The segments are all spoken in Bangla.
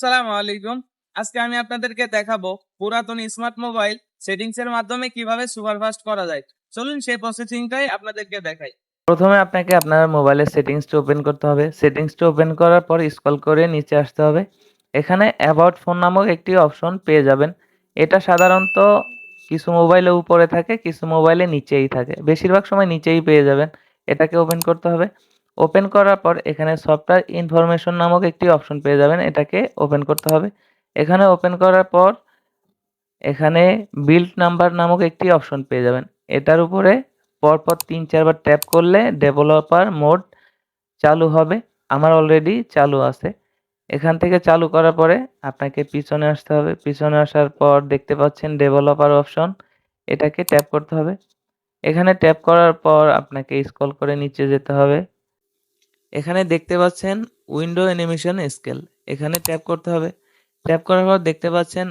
আসসালামু আলাইকুম। আজকে আমি আপনাদেরকে দেখাবো পুরাতন স্মার্ট মোবাইল সেটিংস এর মাধ্যমে কীভাবে সুপারফাস্ট করা যায়। চলুন সেই প্রসেসিংটাই আপনাদেরকে দেখাই। প্রথমে আপনাকে আপনার মোবাইলের সেটিংসটা ওপেন করতে হবে। সেটিংসটা ওপেন করার পর স্ক্রল করে নিচে আসতে হবে। এখানে অ্যাবাউট ফোন নামক একটি অপশন পেয়ে যাবেন। এটা সাধারণত কিছু মোবাইলে উপরে থাকে, কিছু মোবাইলে নিচেই থাকে। বেশিরভাগ সময় নিচেই পেয়ে যাবেন। এটাকে ওপেন করতে হবে। ওপেন করার পর এখানে সফটওয়্যার ইনফরমেশন নামক একটি অপশন পেয়ে যাবেন। এটাকে ওপেন করতে হবে। এখানে ওপেন করার পর এখানে বিল্ড নাম্বার নামক একটি অপশন পেয়ে যাবেন। এটার উপরে পরপর তিন চারবার ট্যাপ করলে ডেভেলপার মোড চালু হবে। আমার অলরেডি চালু আছে। এখান থেকে চালু করার পরে আপনাকে পিছনে আসতে হবে। পিছনে আসার পর দেখতে পাচ্ছেন ডেভেলপার অপশন এটাকে ট্যাপ করতে হবে। এখানে ট্যাপ করার পর আপনাকে স্ক্রল করে নিচে যেতে হবে। এখানে দেখতে পাচ্ছেন উইন্ডো অ্যানিমেশন স্কেল। এখানে ট্যাপ করতে হবে। ট্যাপ করার পর দেখতে পাচ্ছেন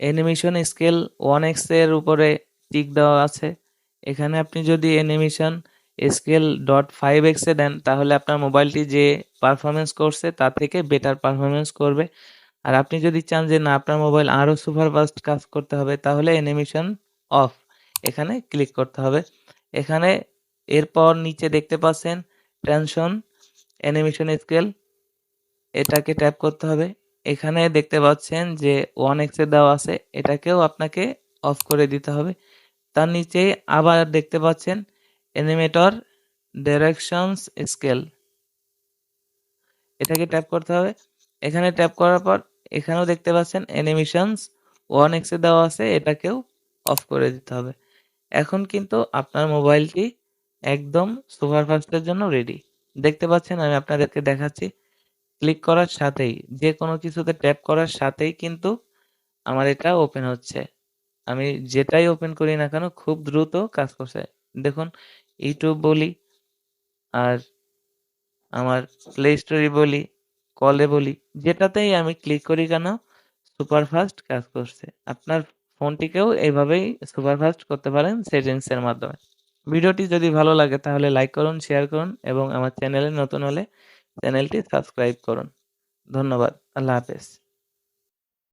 অ্যানিমেশন স্কেল ওয়ান এক্সের উপরে টিক দেওয়া আছে। এখানে আপনি যদি অ্যানিমেশন স্কেল ডট ফাইভ এক্সে দেন, তাহলে আপনার মোবাইলটি যে পারফরমেন্স করছে তার থেকে বেটার পারফরমেন্স করবে। আর আপনি যদি চান যে না, আপনার মোবাইল আরও সুপারফাস্ট কাজ করতে হবে, তাহলে অ্যানিমেশন অফ এখানে ক্লিক করতে হবে। এখানে এরপর নিচে দেখতে পাচ্ছেন টেনশন অ্যানিমেশন স্কেল এটাকে ট্যাপ করতে হবে। এখানে দেখতে পাচ্ছেন যে ওয়ান এক্সে দেওয়া আছে, এটাকেও আপনাকে অফ করে দিতে হবে। তার নিচে আবার দেখতে পাচ্ছেন অ্যানিমেটর ডাইরেকশনস স্কেল এটাকে ট্যাপ করতে হবে। এখানে ট্যাপ করার পর এখানেও দেখতে পাচ্ছেন অ্যানিমেশনস ওয়ান এক্সে দেওয়া আছে, এটাকেও অফ করে দিতে হবে। এখন কিন্তু আপনার মোবাইলটি একদম সুপারফাস্টের জন্য রেডি দেখতে পাচ্ছেন, আমি আপনাদেরকে দেখাচ্ছি। ক্লিক করার সাথেই, যে কোনো কিছুতে ট্যাপ করার সাথেই কিন্তু আমার এটা ওপেন হচ্ছে। আমি যেটাই ওপেন করি না কেন, খুব দ্রুত কাজ করছে। দেখুন ইউটিউব বলি, আর আমার প্লে স্টোরি বলি কলে বলি, যেটাতেই আমি ক্লিক করি কেন সুপারফাস্ট কাজ করছে। আপনার ফোনটিকেও এইভাবেই সুপারফাস্ট করতে পারেন সেটিংসের মাধ্যমে। ভিডিওটি যদি ভালো লাগে তাহলে লাইক করুন, শেয়ার করুন এবং আমার চ্যানেলে নতুন হলে চ্যানেলটি সাবস্ক্রাইব করুন। ধন্যবাদ, আল্লাহ হাফেজ।